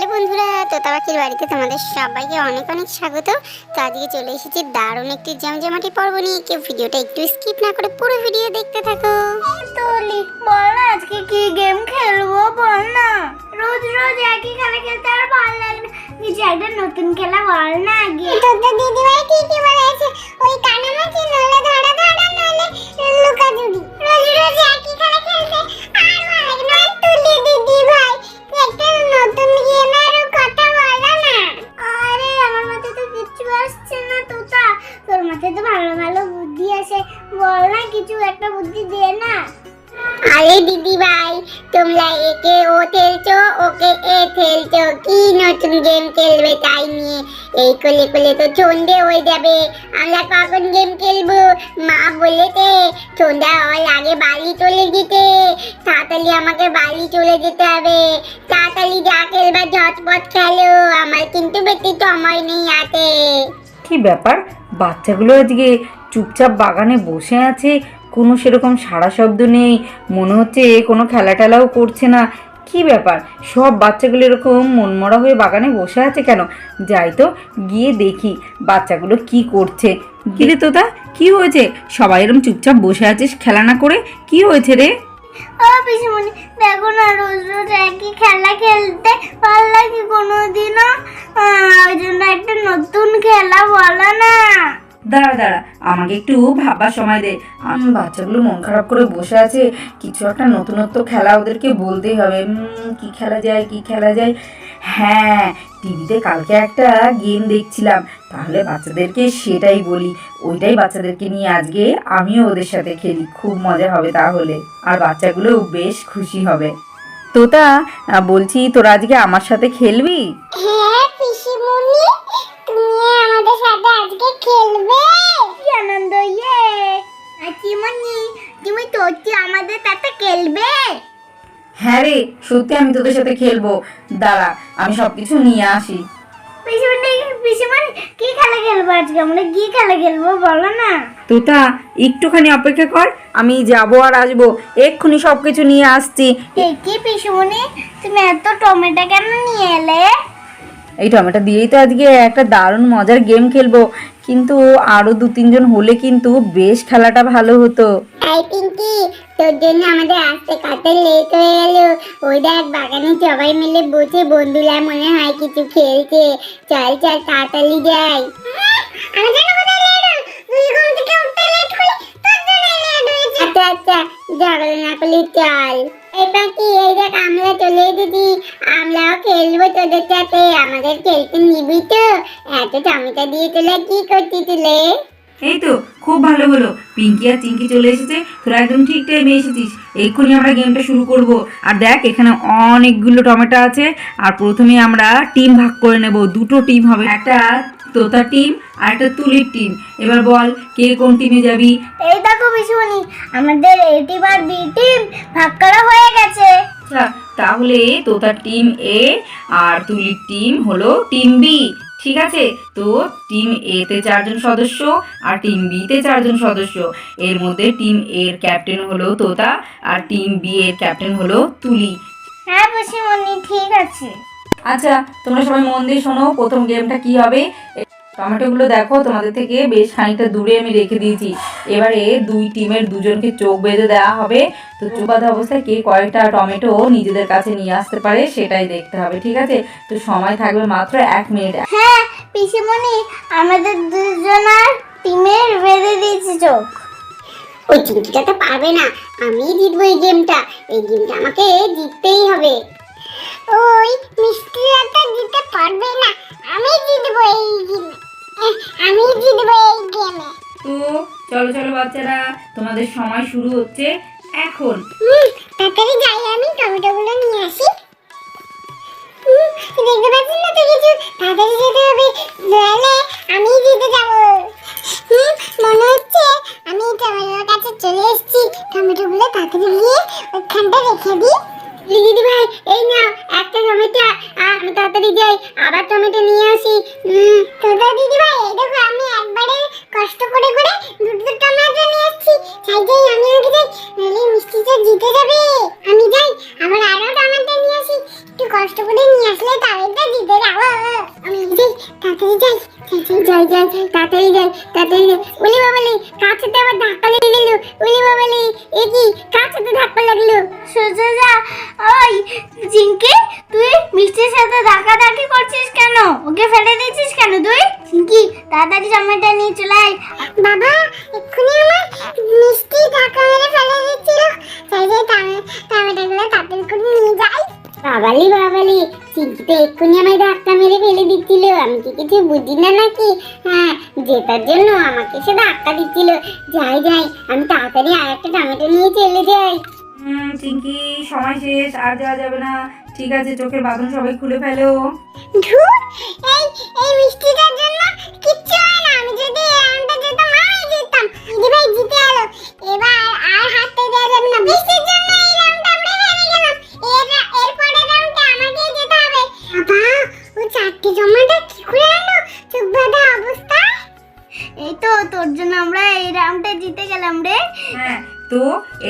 Hello বন্ধুরা তোতা পাখির বাড়িতে তোমাদের সবাইকে অনেক অনেক স্বাগত। তো আজকে চলে এসেছি দারুণ একটি জমজমাটি পর্ব নিয়ে। কেউ ভিডিওটা একটু স্কিপ না করে পুরো ভিডিও দেখতে থাকো। তোলি বল না আজকে কি গেম খেলব বল না। রোজ রোজ একই খেলা খেলতে আর ভালো লাগে না। কিছু একটা নতুন খেলা বল না আগে। তোদের দিদিভাই ঠিকই আরে দিদি ভাই, তোমরা একে ও খেলছো, ওকে এ খেলছো। কি নতুন গেম খেলবে তাই নিয়ে? এই কোলে কোলে তো সন্ধে হয়ে যাবে। আমরা কখন গেম খেলব? মা বলেছে সন্ধ্যা হওয়ার আগে বাড়ি চলে যেতে। তাড়াতাড়ি আমাকে বাড়ি চলে যেতে হবে। তাড়াতাড়ি যা খেলবা, ঝটপট খেলো। আমার কিন্তু বেশি সময় নেই হাতে কি ব্যাপার? বাচ্চাগুলো আজকে চুপচাপ বাগানে বসে আছে কোনো সেরকম সারা শব্দ নেই। মনে হচ্ছে কোনো খেলা টেলাও করছে না। কি ব্যাপার? সব বাচ্চাগুলো এরকম মনমরা হয়ে বাগানে বসে আছে কেন? যাই তো, গিয়ে দেখি বাচ্চাগুলো কি করছে। গিরে তোতা, কি হয়েছে? সবাই এরকম চুপচাপ বসে আছিস খেলা না করে? কি হয়েছে রে? দেখো না, রোজ রোজ একই খেলা খেলতে ভালো লাগে কোনোদিনও। ওই জন্য একটা নতুন খেলা বলো না। দাঁড়া দাঁড়া, আমাকে একটু ভাবার সময় দে। আমি বাচ্চাগুলো মন খারাপ করে বসে আছে, কিছু একটা নতুনত্ব খেলা ওদেরকে বলতেই হবে। কি খেলা যায়, কি খেলা যায়? হ্যাঁ টিভিতে কালকে একটা গেম দেখছিলাম, তাহলে বাচ্চাদেরকে সেটাই বলি। ওইটাই বাচ্চাদেরকে নিয়ে আজকে আমিও ওদের সাথে খেলি, খুব মজা হবে তাহলে। আর বাচ্চাগুলোও বেশ খুশি হবে। তোতা বলছি তোরা আজকে আমার সাথে খেলবি? হ্যাঁ পিসিমণি। হ্যাঁ রে সত্যি আমি তোদের সাথে খেলব। দাঁড়া আমি সবকিছু নিয়ে আসি। পিসিমণি পিসিমণি কি খেলা খেলব আজকে? আমরা কি খেলা খেলব বলো না? তোতা একটুখানি অপেক্ষা কর আমি যাব আর আসব। এক্ষুনি সবকিছু নিয়ে আসছি। কি পিসিমণি? তুমি এত টমেটো কেন নিয়ে এলে? এই টমেটো দিয়েই তো আজকে একটা দারুণ মজার গেম খেলব। কিন্তু আরও দু তিনজন হলে কিন্তু বেশ খেলাটা ভালো হতো। পিঙ্কি তোর জন্য আমাদের আসতে কাতে লেট হয়ে গেল। ওই দেখ বাগানে সবাই মিলে বসে বন্ধুরা মনে হয় কিছু খেলছে। চল চল তাড়াতাড়ি যাই। আচ্ছা আচ্ছা ঝগড়া না করলে চল। এই পাখি এই দেখ আমরা চলে এসেছি। আমরাও খেলব তোদের সাথে। আমাদের খেলতে নিবি তো? এত টমেটো দিয়ে তোলা কি করছি তুলে এই তো খুব ভালো হলো। পিঙ্কি আর চিঙ্কি চলে এসেছে তোরা একদম ঠিক টাইমে এসেছিস। এক্ষুনি আমরা গেমটা শুরু করব। আর দেখ এখানে অনেকগুলো টমেটো আছে আর প্রথমে আমরা টিম ভাগ করে নেব। দুটো টিম হবে। একটা তোতা টিম আর একটা তুলির টিম এবার বল কে কোন টিমে যাবি? এই দেখো পিসিমণি আমাদের এ টিম আর বি টিম ভাগ করা হয়ে গেছে। আচ্ছা তাহলে তোতার টিম এ আর তুলির টিম হলো টিম বি ঠিক আছে? তো টিম এ তে চারজন সদস্য আর টিম বি তে চারজন সদস্য। এর মধ্যে টিম এর ক্যাপ্টেন হলো তোতা আর টিম বি এর ক্যাপ্টেন হলো তুলি। হ্যাঁ পিসিমণি ঠিক আছে। আচ্ছা তোমরা সবাই মন দিয়ে শোনো প্রথম গেমটা কি হবে। টমেটোগুলো দেখো, তোমাদের থেকে বেশ খানিকটা দূরে আমি রেখে দিয়েছি। এবারে দুই টিমের দুজনকে চোখ বেঁধে দেওয়া হবে। তো চোখ বাঁধা অবস্থায় কে কয়েকটা টমেটো নিজেদের কাছে নিয়ে আসতে পারে সেটাই দেখতে হবে, ঠিক আছে? তো সময় থাকবে মাত্র এক মিনিট। হ্যাঁ পিসিমণি, আমাদের দুজনের টিমের বেঁধে দিয়েছে চোখ। ওই চিমটিটা তো পারবে না আমি জিতবো এই গেমটা। এই গেমটা আমাকে জিততেই হবে। ওই মিষ্টিরা তো জিততে পারবে না। আমি জিতবো এই গেমে আমি জিতবো এই গেমে। তো চলো চলো বাচ্চারা তোমাদের সময় শুরু হচ্ছে এখন। তাড়াতাড়ি যাই আমি টমেটোগুলো নিয়ে আসি। দেখতে পাচ্ছি না তো কিছু? তাড়াতাড়ি যেতে হবে। নাহলে আমি জিতে যাব। মনে হচ্ছে আমি টমেটোর কাছে চলে এসেছি। টমেটোগুলো তাড়াতাড়ি গিয়ে ওখানটা রেখে দিই। দিদি ভাই, এই নাও, একটা টমেটো। আমি তাড়াতাড়ি যাই, আবার টমেটো নিয়ে আসি। তো দিদি ভাই দেখো লেগে গেল উলি বাবালি এ কি? ধাক্কা লাগল? সোজা যা। ওই জিঙ্কি তুই মিষ্টির সাথে ধাক্কা ধাক্কি করছিস কেন? ওকে ফেলে দিয়েছিস কেন তুই? জিঙ্কি তাড়াতাড়ি টমেটো নিয়ে চলে আয়। বাবা এক্ষুনি আমার মিষ্টি ধাক্কা মেরে ফেলে দিচ্ছিল। যাই যাই টমেটোগুলো তাড়াতাড়ি করে নিয়ে যাই। বাবালি বাবালি চিকিতে এক্ষুনি আমায় ধাক্কা মেরে ফেলে দিচ্ছিল। আমি কি কিছু বুঝি না নাকি? হ্যাঁ জেতার জন্য আমাকে সে ধাক্কা দিচ্ছিল। যাই যাই আমি তাড়াতাড়ি আর একটা টমেটো নিয়ে চলে যাই। হুম সময় শেষ আর যাওয়া যাবে না। ঠিক আছে চোখের বাঁধন সবাই খুলে ফেলো। ধুর এই এই মিষ্টিটার জন্য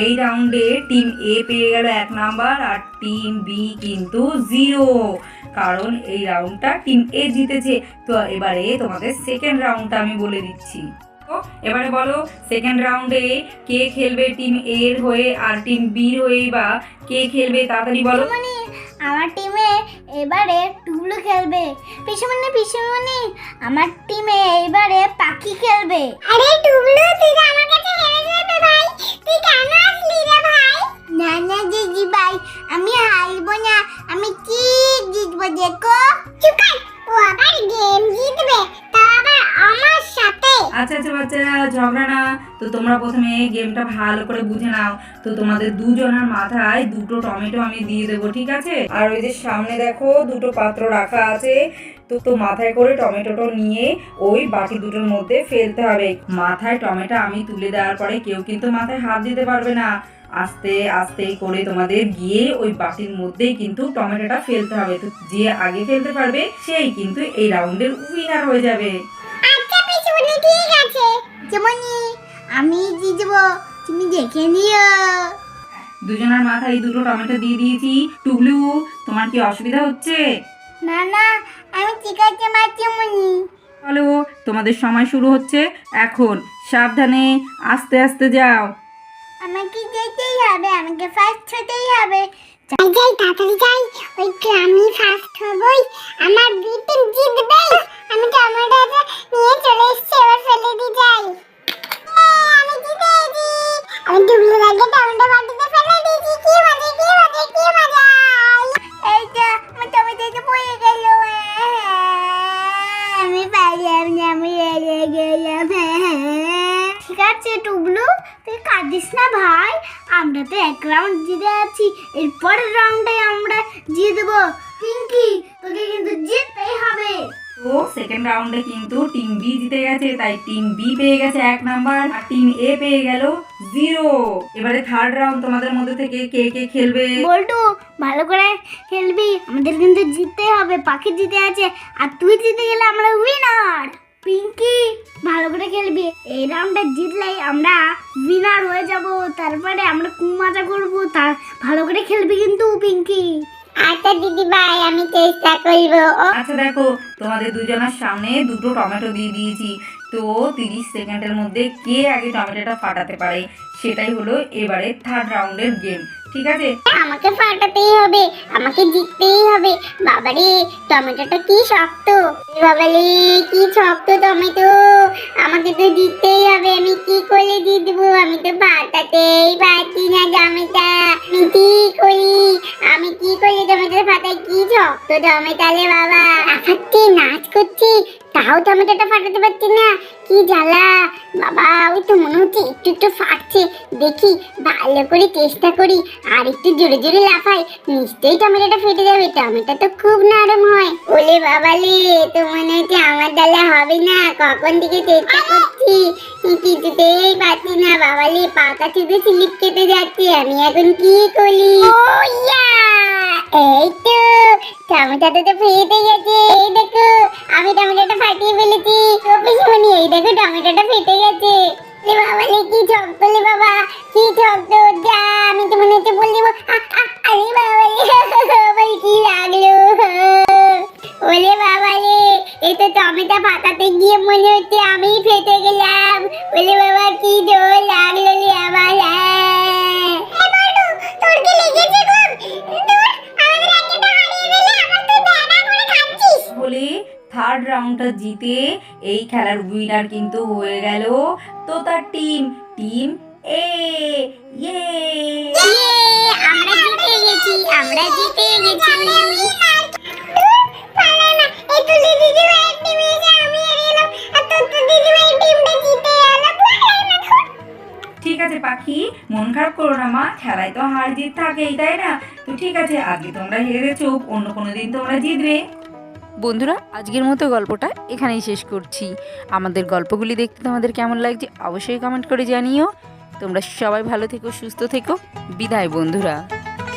এই রাউন্ডে টিম এ পেয়ে গেল এক নাম্বার আর টিম বি কিন্তু জিরো কারণ এই রাউন্ডটা টিম এ জিতেছে। তো এবারে তোমাদের সেকেন্ড রাউন্ডটা আমি বলে দিচ্ছি। তো এবারে বলো সেকেন্ড রাউন্ডে কে খেলবে টিম এ এর হয়ে আর টিম বির হয়ে বা কে খেলবে তাড়াতাড়ি বলো। মানে আমার টিমে এবারে টুবলু খেলবে। পিসুমনি পিসুমনি আমার টিমে এবারে পাখি খেলবে। আরে টুবলু তুই আমার কাছে হেরে তুই কেন আসলি রে ভাই? না না দিদি ভাই আমি হারবো না। আমি ঠিক জিতবো দেখো। চুপ কর ও আবার গেম জিতবে তা আবার আমার সাথে। আচ্ছা আচ্ছা বাচ্চারা ঝগড়া না। তো তোমরা প্রথমে গেমটা ভালো করে বুঝে নাও। তো তোমাদের দুজনের মাথায় দুটো টমেটো আমি দিয়ে দেবো ঠিক আছে? আর ওই যে সামনে দেখো দুটো পাত্র রাখা আছে। তো তো মাথায় করে টমেটোটা নিয়ে ওই বাটি দুটোর মধ্যে ফেলতে হবে। মাথায় টমেটো আমি তুলে দেওয়ার পরে কেউ কিন্তু মাথায় হাত দিতে পারবে না। আস্তে আস্তে করে তোমাদের গিয়ে ওই বাটির মধ্যেই কিন্তু টমেটোটা ফেলতে হবে। তো যে আগে ফেলতে পারবে সেই কিন্তু এই রাউন্ডের উইনার হয়ে যাবে। আচ্ছা আমি জিতবো। তুমি দেখে নিও। দুজনের মাথায় দুটো টমেটো দিয়ে দিয়েছি। টুবলু তোমার কি অসুবিধা হচ্ছে? না না তোমাদের সময় শুরু হচ্ছে এখন। সাবধানে আস্তে আস্তে যাও। আমাকে যেতেই হবে আমাকে ফার্স্ট হতেই হবে। যাই যাই তাড়াতাড়ি যাই। ওই আমি ফার্স্ট হবই আমার বিটিম জিতবে আমি টমেটোটা নিয়ে চলে এসেছি এবার ফেলে দিয়ে যাই। এ, আমি জিতেছি। আমি ডুবলু লাগে টমেটো আছে টুবলু? তুই কাঁদিস না ভাই। আমরা তো এক রাউন্ড জিতে আছি। এরপরের রাউন্ডে আমরা জিতবো। পিঙ্কি তোকে কিন্তু জিততেই হবে। তো সেকেন্ড রাউন্ডে কিন্তু টিম বি জিতে গেছে তাই টিম বি পেয়ে গেছে এক নাম্বার আর টিম এ পেয়ে গেল জিরো এবারে থার্ড রাউন্ড তোমাদের মধ্যে থেকে কে কে খেলবে? বল্টু ভালো করে খেলবি। আমাদের কিন্তু জিততেই হবে। পাখি জিতে আছে। আর তুই জিতে গেলে আমরা উইনার পিঙ্কি করে খেলবি। এই রাউন্ডটা জিতলেই আমরা উইনার হয়ে যাব। তারপরে আমরা খুব মজা করব। তার ভালো করে খেলবি কিন্তু পিঙ্কি। আচ্ছা দিদি ভাই আমি চেষ্টা করব। আচ্ছা দেখো তোমাদের দুজনের সামনে দুটো টমেটো দিয়ে দিয়েছি। তো তিরিশ সেকেন্ডের মধ্যে কে আগে টমেটোটা ফাটাতে পারে? সেটাই হলো এবারে থার্ড রাউন্ডের গেম ঠিক আছে? আমাকে ফাটাতেই হবে, আমাকে জিততেই হবে। বাবারে, টমেটোটা কি শক্ত? বাবারে, কি শক্ত টমেটো? আমাকে তো জিততেই হবে, আমি কি করে জিতবো? আমি তো ফাটাতেই পারছি না টমেটা আমি কি করি? আমি কি করে টমেটো ফাটাই কি শক্ত টমেটা রে বাবা? লাফাচ্ছি নাচ করছি তাও টমেটোটা ফাটাতে পারছি না। কি জ্বালা। বাবা ওই তো মনে হচ্ছে একটু একটু ফাটছে। দেখি ভালো করে চেষ্টা করি। আর একটু জোরে জোরে লাফাই। নিশ্চয়ই টমেটোটা ফেটে যাবে। টমেটো তো খুব নরম হয়। ওলে বাবালে তো মনে হচ্ছে আমার দ্বারা হবে না। কখন থেকে চেষ্টা করছি? কিছুতেই পাচ্ছি না। বাবালে পাতা শুধু স্লিপ কেটে যাচ্ছে। আমি এখন কি করি? ও ইয়া! এই তো, টমেটোটা তো গেছে, এই দেখো, আমি টমেটোটা ফাটিয়ে ফেলেছি। ও পিসমণি, এই দেখো, টমেটোটা ফেটে গেছে। রে বাবা রে কি শক্ত রে বাবা, কি শক্ত যা, আমি বলে থার্ড রাউন্ডটা জিতে এই খেলার উইনার কিন্তু হয়ে গেল। তো তার টিম টিম এ ইয়ে ইয়ে, আমরা জিতে গেছি আমরা জিতে গেছি। ঠিক আছে পাখি মন খারাপ করো না মা খেলায় তো হার জিত থাকেই তাই না? তো ঠিক আছে আজকে তোমরা হেরেছো অন্য কোনো দিন তোমরা জিতবে। বন্ধুরা, আজকের মতো গল্পটা এখানেই শেষ করছি। আমাদের গল্পগুলি দেখতে তোমাদের কেমন লাগছে অবশ্যই কমেন্ট করে জানিও। তোমরা সবাই ভালো থেকো, সুস্থ থেকো। বিদায় বন্ধুরা।